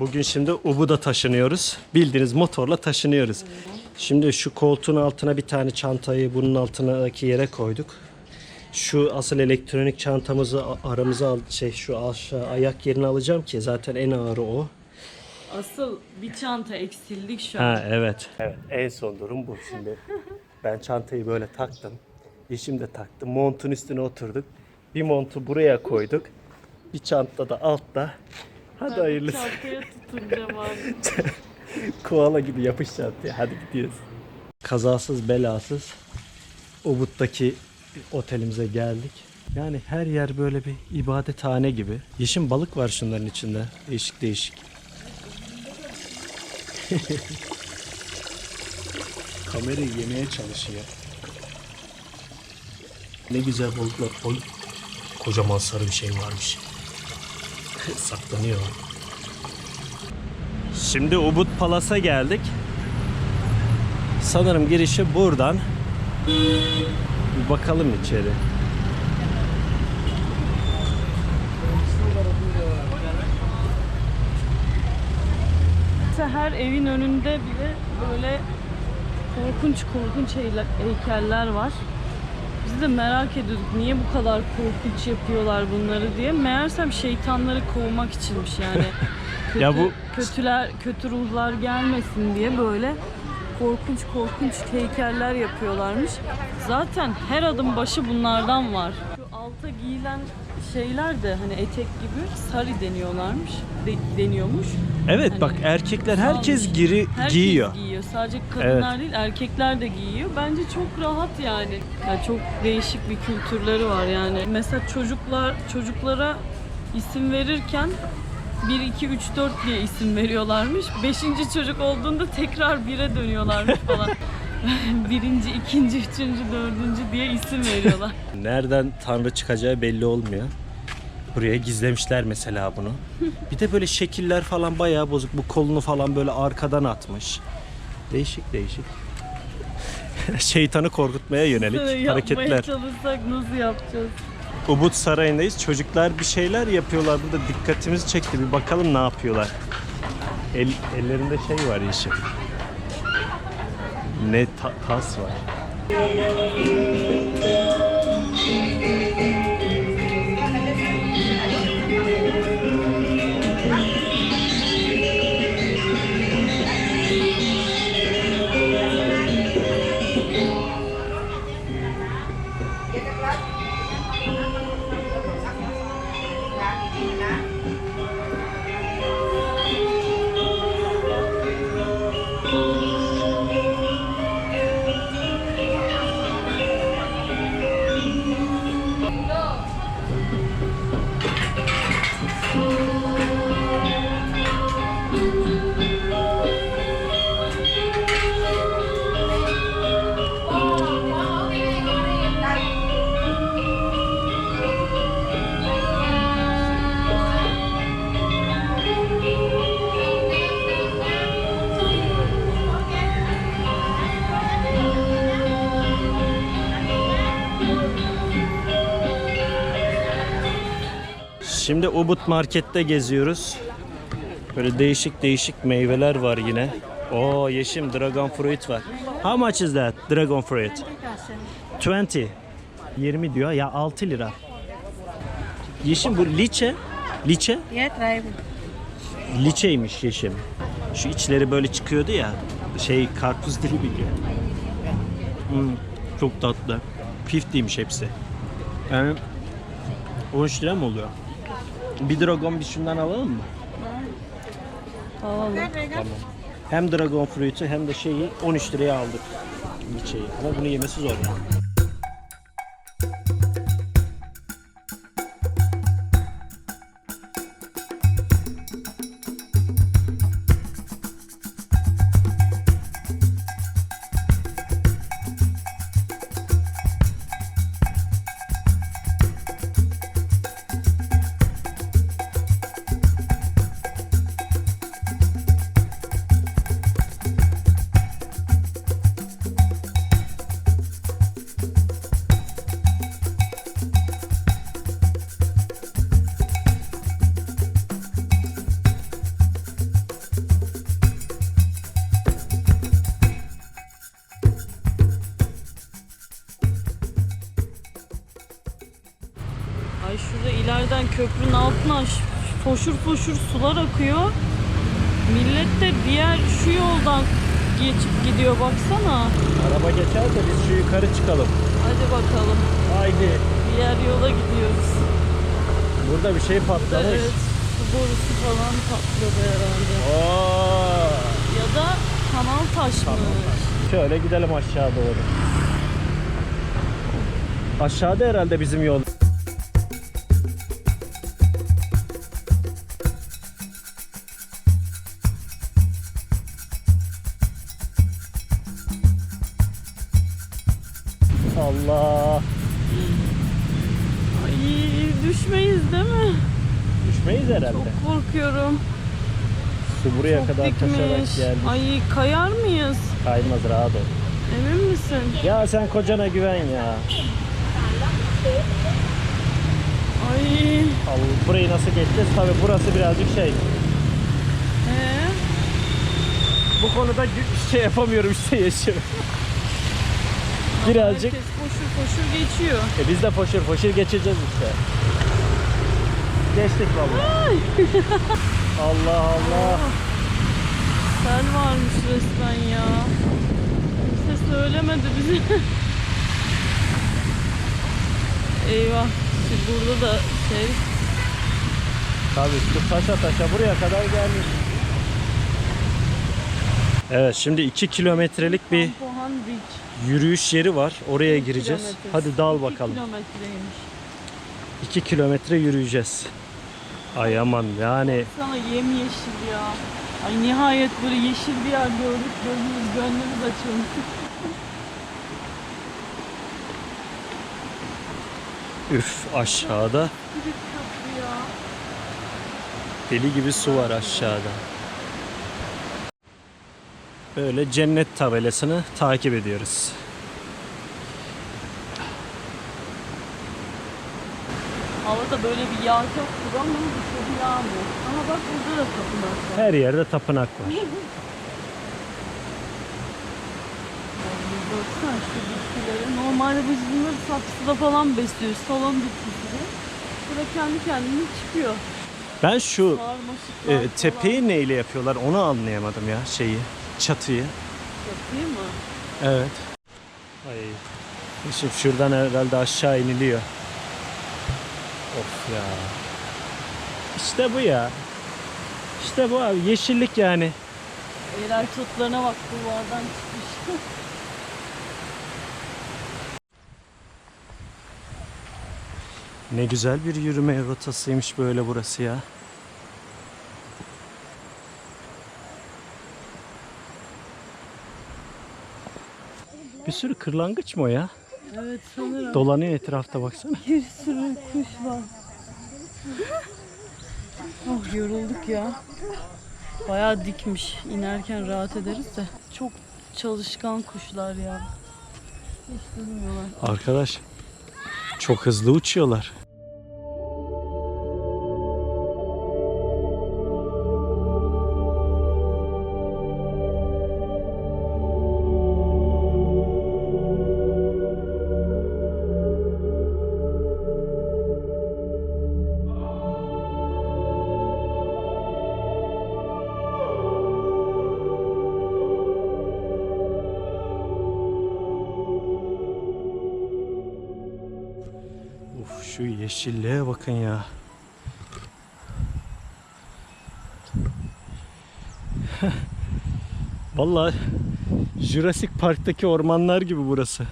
Bugün şimdi Ubud'a taşınıyoruz. Bildiğiniz motorla taşınıyoruz. Şimdi şu koltuğun altına bir tane çantayı bunun altındaki yere koyduk. Şu asıl elektronik çantamızı aramıza al şey şu aşağı ayak yerine alacağım ki zaten en ağırı o. Asıl bir çanta eksildik şu an. Ha evet. Evet en son durum bu şimdi. Ben çantayı böyle taktım. Yeşim de taktı. Montun üstüne oturduk. Bir montu buraya koyduk. Bir çanta da altta. Hadi hayırlısı. Çantaya tutunca var. Koala gibi yapış çantaya. Hadi gidiyoruz. Kazasız belasız Ubud'daki otelimize geldik. Yani her yer böyle bir ibadethane gibi. Yeşim balık var şunların içinde. Değişik değişik. Kamerayı yemeye çalışıyor. Ne güzel balıklar. Oy. Kocaman sarı bir şey varmış. Saklanıyor. Şimdi Ubud Palas'a geldik. Sanırım girişi buradan. Bir bakalım içeri. Her evin önünde bile böyle korkunç korkunç heykeller var. Biz de merak ediyorduk niye bu kadar korkunç yapıyorlar bunları diye. Meğersem şeytanları kovmak içinmiş yani. Kötü, Ya bu- kötüler kötü ruhlar gelmesin diye böyle korkunç korkunç heykeller yapıyorlarmış. Zaten her adım başı bunlardan var. Şu alta giyilen şeyler de hani etek gibi sari deniyorlarmış. De- deniyormuş. Evet Hani bak erkekler herkes giri Herkes giyiyor. giyiyor. Sadece kadınlar değil erkekler de giyiyor. Bence çok rahat yani. Ya çok değişik bir kültürleri var yani. Mesela çocuklar çocuklara isim verirken 1 2 3 4 diye isim veriyorlarmış. Beşinci çocuk olduğunda tekrar 1'e dönüyorlarmış falan. Birinci, ikinci, üçüncü, dördüncü diye isim veriyorlar. Nereden tanrı çıkacağı belli olmuyor. Buraya gizlemişler mesela bunu. Bir de böyle şekiller falan bayağı bozuk. Bu kolunu falan böyle arkadan atmış. Değişik değişik. Şeytanı korkutmaya yönelik Yapmaya hareketler. çalışsak nasıl yapacağız? Ubud Sarayı'ndayız. Çocuklar bir şeyler yapıyorlar. Burada dikkatimizi çekti. Bir bakalım ne yapıyorlar. El, ellerinde şey var yeşil. Ne ta- tas var. Şimdi Ubud Market'te geziyoruz. Böyle değişik değişik meyveler var yine. Oo yeşim dragon fruit var. How much is that dragon fruit? 20. 20 diyor. Ya 6 lira. Yeşim bu liçe. Liçe. Yeah, try. Liçeymiş yeşim. Şu içleri böyle çıkıyordu ya. Şey karpuz dili gibi. Hmm, çok tatlı. 50'ymiş hepsi. Yani 13 lira mı oluyor? Bir dragon bir şundan alalım mı? Alalım. Hem dragon fruit'u hem de şeyi 13 liraya aldık. Liçeyi. Ama bunu yemesi zor. Köprünün altına foşur foşur sular akıyor. Millet de diğer şu yoldan geçip gidiyor baksana. Araba geçer de biz şu yukarı çıkalım. Hadi bakalım. Haydi. Diğer yola gidiyoruz. Burada bir şey patlamış. Evet. Su borusu falan patladı herhalde. Oo. Ya da kanal taşmış. Şöyle gidelim aşağı doğru. Aşağıda herhalde bizim yol. Allah. Ay düşmeyiz değil mi? Düşmeyiz herhalde. Çok korkuyorum. Su buraya Çok kadar taşarak dikmiş. geldi. Ay kayar mıyız? Kaymaz rahat ol. Emin misin? Ya sen kocana güven ya. Ay. Allah, burayı nasıl geçeceğiz? Tabii burası birazcık şey. Ee? Bu konuda şey yapamıyorum işte yaşıyorum. Birazcık. Herkes koşur koşur geçiyor. E biz de foşur foşur geçeceğiz işte. Geçtik vallahi. Allah Allah. Sel varmış resmen ya. Kimse söylemedi bize. Eyvah. Şimdi burada da şey Tabii şu taşa taşa buraya kadar gelmiş. Evet şimdi 2 kilometrelik bir Pohan Beach. yürüyüş yeri var. Oraya İki gireceğiz. kilometre. Hadi dal İki bakalım. kilometreymiş. 2 kilometre yürüyeceğiz. Ay aman yani Sana yemyeşil ya. Ay nihayet böyle yeşil bir yer gördük. Gözümüz gönlümüz açıldı. üf aşağıda Bir deli gibi su var aşağıda. Böyle cennet tabelasını takip ediyoruz. Havada böyle bir yağ çok gibi ama dışarı yağmıyor. Ama bak burada da tapınak var. Her yerde tapınak var. Baksana şu bitkileri. Normalde biz bunları saksıda falan besliyoruz. Salon bitkileri. Burada kendi kendine çıkıyor. Ben şu e, tepeyi neyle yapıyorlar onu anlayamadım ya şeyi. Çatıyı. Yapayım mı? Evet. Ay. Şimdi şuradan herhalde aşağı iniliyor. Of ya. İşte bu ya. İşte bu abi yeşillik yani. Eğer tutlarına bak duvardan çıkmış. Ne güzel bir yürüme rotasıymış böyle burası ya. Bir sürü kırlangıç mı o ya? evet sanırım. Dolanıyor etrafta baksana. Bir sürü kuş var. oh yorulduk ya. Bayağı dikmiş. İnerken rahat ederiz de. Çok çalışkan kuşlar ya. Hiç durmuyorlar. Arkadaş çok hızlı uçuyorlar. Şu yeşilliğe bakın ya. Vallahi Jurassic Park'taki ormanlar gibi burası.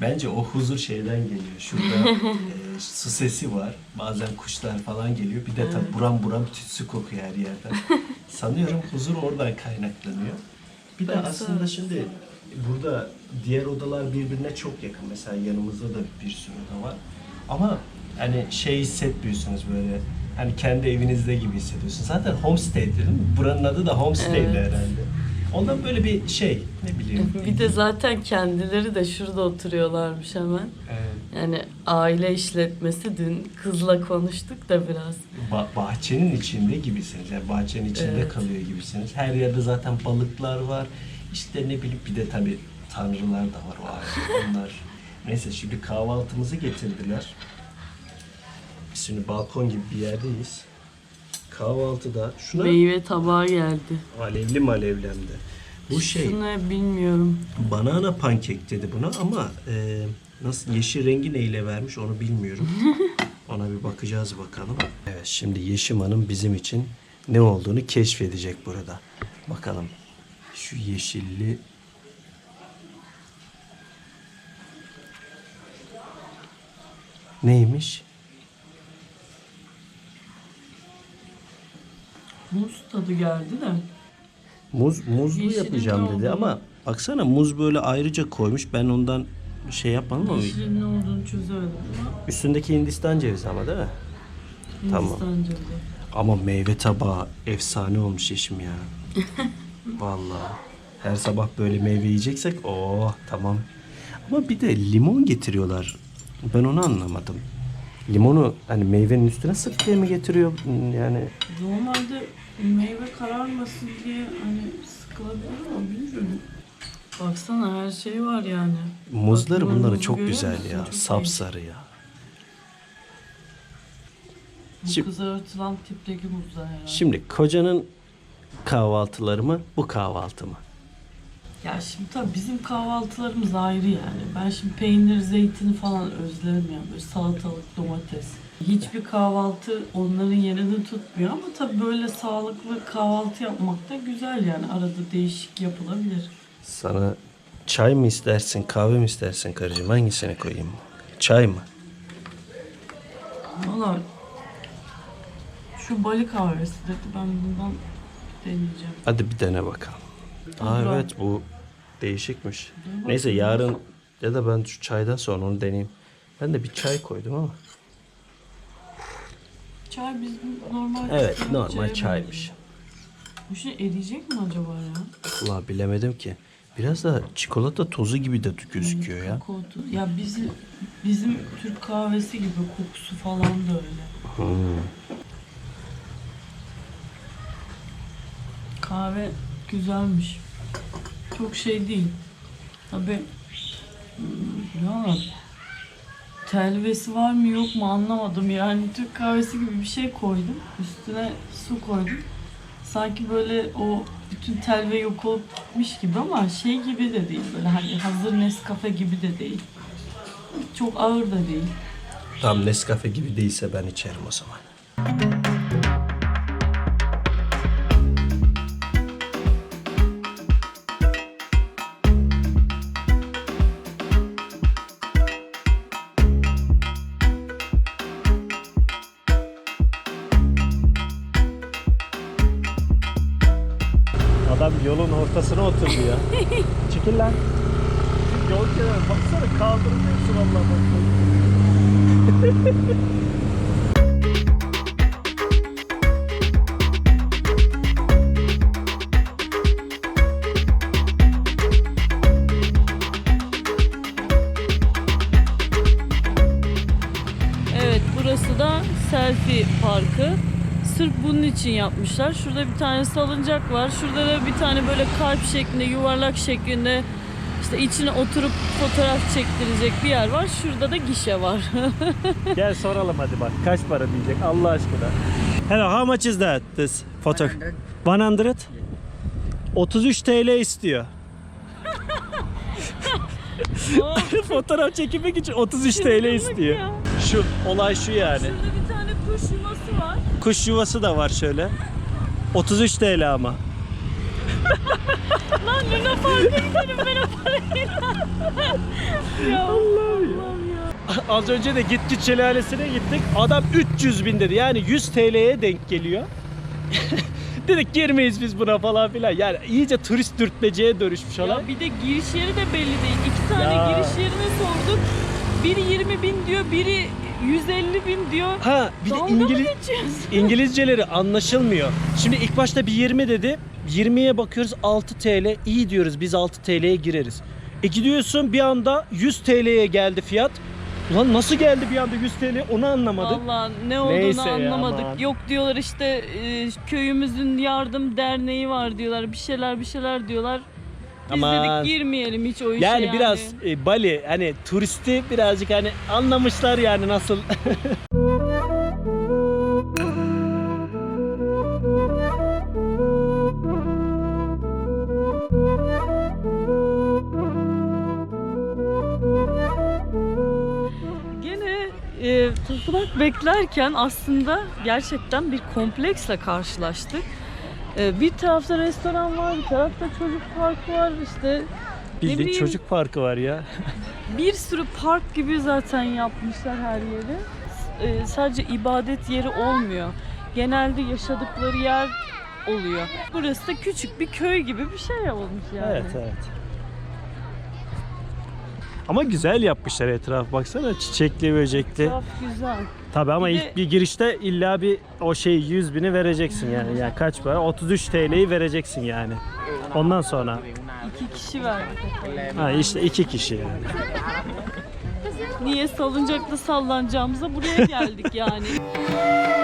Bence o huzur şeyden geliyor. Şurada e, su sesi var. Bazen kuşlar falan geliyor. Bir de tabii buram buram tütsü kokuyor her yerden. Sanıyorum huzur oradan kaynaklanıyor. Bir de aslında şimdi burada diğer odalar birbirine çok yakın. Mesela yanımızda da bir sürü oda var. Ama hani şey hissetmiyorsunuz böyle hani kendi evinizde gibi hissediyorsun. Zaten homestay değil mi? Buranın adı da homestay'di Evet. herhalde. Ondan böyle bir şey ne bileyim. Bir de zaten kendileri de şurada oturuyorlarmış hemen. Evet. Yani aile işletmesi dün kızla konuştuk da biraz. Ba- bahçenin içinde gibisiniz. Yani bahçenin içinde Evet. kalıyor gibisiniz. Her yerde zaten balıklar var. İşte ne bileyim bir de tabii tanrılar da var o ayrı. Onlar. Neyse şimdi kahvaltımızı getirdiler. Şimdi balkon gibi bir yerdeyiz. Kahvaltıda şuna Meyve tabağı geldi. alevli malevlemde. Bu şey Şunu bilmiyorum. banana pankek dedi buna ama e, nasıl yeşil rengi neyle vermiş onu bilmiyorum. Ona bir bakacağız bakalım. Evet şimdi Yeşim Hanım bizim için ne olduğunu keşfedecek burada. Bakalım şu yeşilli neymiş? Muz tadı geldi de. Muz muzlu Yeşilin yapacağım dedi olduğunu- ama baksana muz böyle ayrıca koymuş. Ben ondan şey yapmadım ama Yeşilin ne olduğunu çözemedim ama üstündeki Hindistan cevizi ama değil mi? Tamam. Hindistan cevizi. Ama meyve tabağı efsane olmuş Yeşim ya. Vallahi. Her sabah böyle meyve yiyeceksek oh tamam. Ama bir de limon getiriyorlar. Ben onu anlamadım. Limonu hani meyvenin üstüne sık diye mi getiriyor? Yani Normalde meyve kararmasın diye hani sıkılabilir ama bilmiyorum. Baksana her şey var yani. muzları Bak, bunların çok görüyor güzel musun? ya. Çok Sapsarı ya. Bu Şimdi- kızartılan tipteki muzlar herhalde. Şimdi kocanın kahvaltıları mı bu kahvaltı mı? Ya şimdi tabii bizim kahvaltılarımız ayrı yani. Ben şimdi peynir, zeytini falan özlerim yani. Böyle salatalık, domates. Hiçbir kahvaltı onların yerini tutmuyor ama tabii böyle sağlıklı kahvaltı yapmak da güzel yani. Arada değişik yapılabilir. Sana çay mı istersin kahve mi istersin karıcığım hangisini koyayım? Çay mı? Valla şu Bali kahvesi dedi ben bundan deneyeceğim. Hadi bir dene bakalım. Aa evet bu değişikmiş. Neyse yarın ya da ben şu çaydan sonra onu deneyeyim. Ben de bir çay koydum ama. Çay bizim normal Evet sıcak normal çaya çaymış. benziyor. Bu şey eriyecek mi acaba ya? Vallahi bilemedim ki. Biraz da çikolata tozu gibi de gözüküyor ya. Kakao tozu. Ya bizim bizim Türk kahvesi gibi kokusu falan da öyle. Hmm. Kahve güzelmiş. Çok şey değil. Tabii hmm, ya telvesi var mı yok mu anlamadım. Yani Türk kahvesi gibi bir şey koydum. Üstüne su koydum. Sanki böyle o bütün telve yok olup gitmiş gibi ama şey gibi de değil. Böyle hani hazır Nescafe gibi de değil. Çok ağır da değil. Tam Nescafe gibi değilse ben içerim o zaman. Ortasına oturdu ya. Çekil lan. Yol kenarı baksana kaldırılıyorsun vallahi bak. için yapmışlar. Şurada bir tane salıncak var. Şurada da bir tane böyle kalp şeklinde, yuvarlak şeklinde işte içine oturup fotoğraf çektirecek bir yer var. Şurada da gişe var. Gel soralım hadi bak. Kaç para diyecek Allah aşkına. Hello, how much is that? This photo? 100. 33 TL istiyor. Fotoğraf çekilmek için 33 TL istiyor. ya. Şu olay şu yani. Şurada bir tane kuş. Kuş yuvası da var şöyle. 33 TL ama. Lan Luna Park'a gidelim ben o parayla. ya Allah'ım ya. Az önce de git git şelalesine gittik. Adam 300 bin dedi. Yani 100 TL'ye denk geliyor. Dedik girmeyiz biz buna falan filan. Yani iyice turist dürtmeceye dönüşmüş olay. Ya bir de giriş yeri de belli değil. İki tane Ya. giriş yerine sorduk. Biri 20 bin diyor, biri 150 bin diyor. Ha bir de Dalga mı İngiliz geçiyorsun? İngilizceleri anlaşılmıyor. Şimdi ilk başta bir 20 dedi. 20'ye bakıyoruz 6 TL. İyi diyoruz biz 6 TL'ye gireriz. E gidiyorsun bir anda 100 TL'ye geldi fiyat. Ulan nasıl geldi bir anda 100 TL onu anlamadık. Allah ne olduğunu Neyse ya, anlamadık. aman. Yok diyorlar işte e, köyümüzün yardım derneği var diyorlar. Bir şeyler bir şeyler diyorlar. Biz Aman. dedik girmeyelim hiç o işe Yani, yani. biraz e, Bali hani turisti birazcık hani anlamışlar yani nasıl. Gene e, tapınak beklerken aslında gerçekten bir kompleksle karşılaştık. E, bir tarafta restoran var, bir tarafta çocuk parkı var. İşte bileyim. çocuk parkı var ya. bir sürü park gibi zaten yapmışlar her yeri. E, sadece ibadet yeri olmuyor. Genelde yaşadıkları yer oluyor. Burası da küçük bir köy gibi bir şey olmuş yani. Evet evet. Ama güzel yapmışlar etraf baksana çiçekli böcekli. Etraf güzel. Tabii ama Bir ilk de- bir girişte illa bir o şey 100 bini vereceksin yani. Yani kaç para? 33 TL'yi vereceksin yani. Ondan sonra İki kişi efendim. ha işte iki kişi yani. Niye salıncakla sallanacağımıza buraya geldik yani.